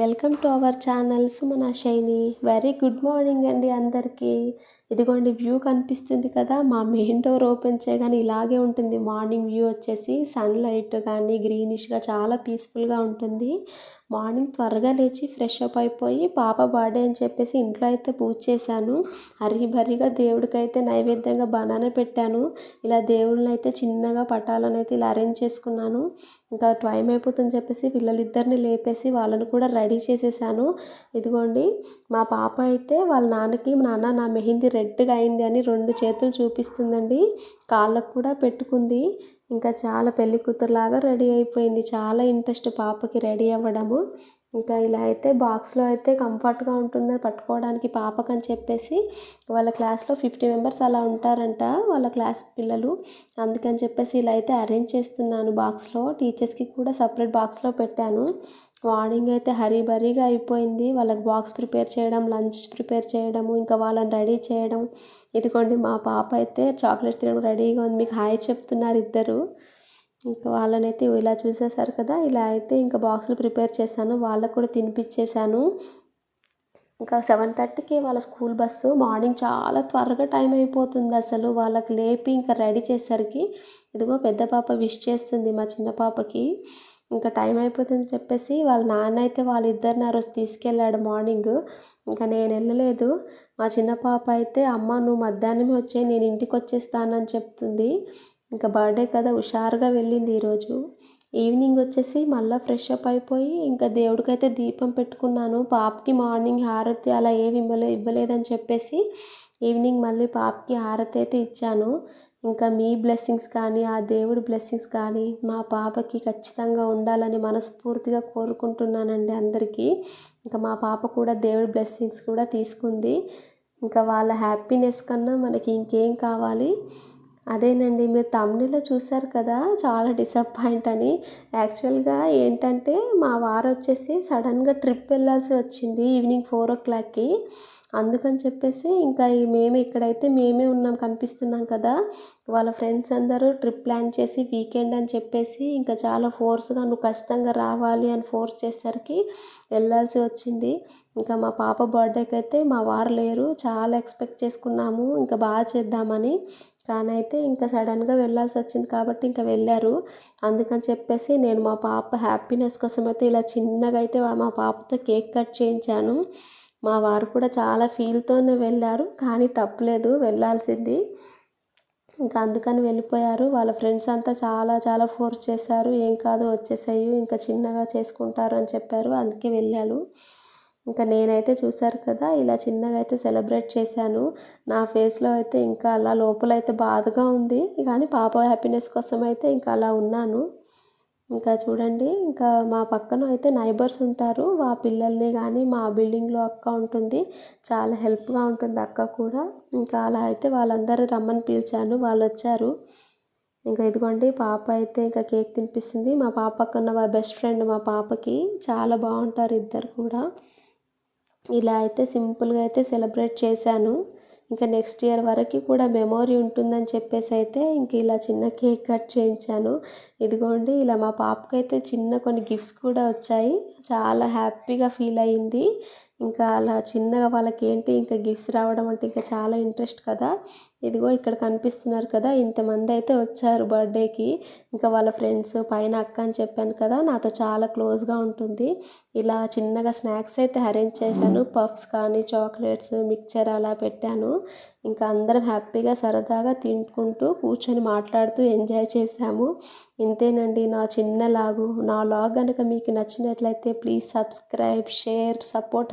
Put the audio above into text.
Welcome to our channel Sumana Shaini. Very good morning అండి అందరికీ. ఇదిగోండి వ్యూ కనిపిస్తుంది కదా మా మెయిన్ డోర్ ఓపెన్ చేయగానే ఇలాగే ఉంటుంది. మార్నింగ్ వ్యూ వచ్చేసి సన్లైట్ కానీ గ్రీనిష్గా చాలా పీస్ఫుల్గా ఉంటుంది. మార్నింగ్ త్వరగా లేచి ఫ్రెష్ అప్ అయిపోయి పాప బర్త్డే అని చెప్పేసి ఇంట్లో అయితే పూజ చేశాను. హరిబరిగా దేవుడికి అయితే నైవేద్యంగా బనానా పెట్టాను. ఇలా దేవుళ్ళని అయితే చిన్నగా పటాలను అయితే ఇలా అరేంజ్ చేసుకున్నాను. ఇంకా టైం అయిపోతుందని చెప్పేసి పిల్లలిద్దరిని లేపేసి వాళ్ళని కూడా రెడీ చేసేసాను. ఇదిగోండి మా పాప అయితే వాళ్ళ నాన్నకి నాన్న నా మెహందీ రెడ్గా అయింది అని రెండు చేతులు చూపిస్తుందండి. కాళ్ళకు కూడా పెట్టుకుంది. ఇంకా చాలా పెళ్ళి కూతురులాగా రెడీ అయిపోయింది. చాలా ఇంట్రెస్ట్ పాపకి రెడీ అవ్వడము. ఇంకా ఇలా అయితే బాక్స్లో అయితే కంఫర్ట్గా ఉంటుందని పట్టుకోవడానికి పాపకని చెప్పేసి వాళ్ళ క్లాస్లో ఫిఫ్టీ మెంబర్స్ అలా ఉంటారంట వాళ్ళ క్లాస్ పిల్లలు. అందుకని చెప్పేసి ఇలా అయితే అరేంజ్ చేస్తున్నాను బాక్స్లో. టీచర్స్కి కూడా సపరేట్ బాక్స్లో పెట్టాను. మార్నింగ్ అయితే హరీబరీగా అయిపోయింది. వాళ్ళకి బాక్స్ ప్రిపేర్ చేయడం లంచ్ ప్రిపేర్ చేయడము ఇంకా వాళ్ళని రెడీ చేయడం ఇదిగోండి మా పాప అయితే చాక్లెట్ తినడం రెడీగా ఉంది. మీకు హాయ్ చెప్తున్నారు ఇద్దరు. ఇంకా వాళ్ళనైతే ఇలా చూసేసారు కదా ఇలా అయితే ఇంకా బాక్సులు ప్రిపేర్ చేశాను. వాళ్ళకు కూడా తినిపించేశాను ఇంకా సెవెన్ థర్టీకి వాళ్ళ స్కూల్ బస్సు. మార్నింగ్ చాలా త్వరగా టైం అయిపోతుంది అసలు. వాళ్ళకి లేపి ఇంకా రెడీ చేసరికి ఇదిగో పెద్ద పాప విష్ చేస్తుంది మా చిన్న పాపకి. ఇంకా టైం అయిపోతుందని చెప్పేసి వాళ్ళ నాన్న అయితే వాళ్ళిద్దరిని ఆ రోజు తీసుకెళ్ళాడు మార్నింగ్. ఇంకా నేను వెళ్ళలేదు. మా చిన్న పాప అయితే అమ్మ నువ్వు మధ్యాహ్నమే వచ్చే నేను ఇంటికి వచ్చేస్తానని చెప్తుంది. ఇంకా బర్త్డే కదా హుషారుగా వెళ్ళింది ఈరోజు. ఈవినింగ్ వచ్చేసి మళ్ళీ ఫ్రెష్ అప్ అయిపోయి ఇంకా దేవుడికైతే దీపం పెట్టుకున్నాను. పాపకి మార్నింగ్ హారతి అలా ఏమి ఇవ్వలే ఇవ్వలేదని చెప్పేసి ఈవినింగ్ మళ్ళీ పాపకి హారతి అయితే ఇచ్చాను. ఇంకా మీ బ్లెస్సింగ్స్ కానీ ఆ దేవుడి బ్లెస్సింగ్స్ కానీ మా పాపకి ఖచ్చితంగా ఉండాలని మనస్ఫూర్తిగా కోరుకుంటున్నానండి అందరికీ. ఇంకా మా పాప కూడా దేవుడి బ్లెస్సింగ్స్ కూడా తీసుకుంది. ఇంకా వాళ్ళ హ్యాపీనెస్ కన్నా మనకి ఇంకేం కావాలి? అదేనండి మీరు తమిళలో చూశారు కదా చాలా డిసప్పాయింట్ అని. యాక్చువల్గా ఏంటంటే మా వారు వచ్చేసి సడన్గా ట్రిప్ వెళ్ళాల్సి వచ్చింది ఈవినింగ్ ఫోర్ ఓ క్లాక్కి. అందుకని చెప్పేసి ఇంకా మేము ఇక్కడైతే మేమే ఉన్నాం కనిపిస్తున్నాం కదా. వాళ్ళ ఫ్రెండ్స్ అందరూ ట్రిప్ ప్లాన్ చేసి వీకెండ్ అని చెప్పేసి ఇంకా చాలా ఫోర్స్గా నువ్వు ఖచ్చితంగా రావాలి అని ఫోర్స్ చేసేసరికి వెళ్ళాల్సి వచ్చింది. ఇంకా మా పాప బర్త్డేకి అయితే మా వారు లేరు చాలా ఎక్స్పెక్ట్ చేసుకున్నాము ఇంకా బాగా చేద్దామని. కానైతే ఇంకా సడన్గా వెళ్ళాల్సి వచ్చింది కాబట్టి ఇంకా వెళ్ళారు. అందుకని చెప్పేసి నేను మా పాప హ్యాపీనెస్ కోసం అయితే ఇలా చిన్నగా అయితే మా పాపతో కేక్ కట్ చేయించాను. మా వారు కూడా చాలా ఫీల్తోనే వెళ్ళారు కానీ తప్పలేదు వెళ్ళాల్సింది. ఇంకా అందుకని వెళ్ళిపోయారు. వాళ్ళ ఫ్రెండ్స్ అంతా చాలా చాలా ఫోర్స్ చేశారు. ఏం కాదు వచ్చేసాయి ఇంకా చిన్నగా చేసుకుంటారు అని చెప్పారు. అందుకే వెళ్ళాను. ఇంకా నేనైతే చూసారు కదా ఇలా చిన్నగా అయితే సెలబ్రేట్ చేశాను. నా ఫేస్లో అయితే ఇంకా అలా లోపల అయితే బాధగా ఉంది. కానీ పాప హ్యాపీనెస్ కోసం అయితే ఇంకా అలా ఉన్నాను. ఇంకా చూడండి ఇంకా మా పక్కన అయితే నైబర్స్ ఉంటారు. మా పిల్లల్ని కానీ మా బిల్డింగ్లో అక్క ఉంటుంది. చాలా హెల్ప్గా ఉంటుంది అక్క కూడా. ఇంకా అలా అయితే వాళ్ళందరూ రమ్మని పిలిచాను. వాళ్ళు వచ్చారు ఇంకా ఇదిగోండి పాప అయితే ఇంకా కేక్ తినిపిస్తుంది. మా పాప పక్కన వాళ్ళ బెస్ట్ ఫ్రెండ్ మా పాపకి. చాలా బాగుంటారు ఇద్దరు కూడా. ఇలా అయితే సింపుల్గా అయితే సెలబ్రేట్ చేశాను. ఇంకా నెక్స్ట్ ఇయర్ వరకు కూడా మెమోరీ ఉంటుందని చెప్పేసి అయితే ఇంక ఇలా చిన్న కేక్ కట్ చేయించాను. ఇదిగోండి ఇలా మా పాపకైతే చిన్న కొన్ని గిఫ్ట్స్ కూడా వచ్చాయి. చాలా హ్యాపీగా ఫీల్ అయ్యింది ఇంకా అలా చిన్నగా వాళ్ళకి ఏంటి ఇంకా గిఫ్ట్స్ రావడం అంటే ఇంకా చాలా ఇంట్రెస్ట్ కదా. ఇదిగో ఇక్కడ కనిపిస్తున్నారు కదా ఇంతమంది అయితే వచ్చారు బర్త్డేకి ఇంకా వాళ్ళ ఫ్రెండ్స్ పైన అక్క అని చెప్పాను కదా నాతో చాలా క్లోజ్గా ఉంటుంది. ఇలా చిన్నగా స్నాక్స్ అయితే అరేంజ్ చేశాను. పఫ్స్ కానీ చాక్లెట్స్ మిక్చర్ అలా పెట్టాను. ఇంకా అందరం హ్యాపీగా సరదాగా తింటుకుంటూ కూర్చొని మాట్లాడుతూ ఎంజాయ్ చేశాము. ఇంతేనండి నా చిన్న లాగు. నా లాగ్ కనుక మీకు నచ్చినట్లయితే ప్లీజ్ సబ్స్క్రైబ్ షేర్ సపోర్ట్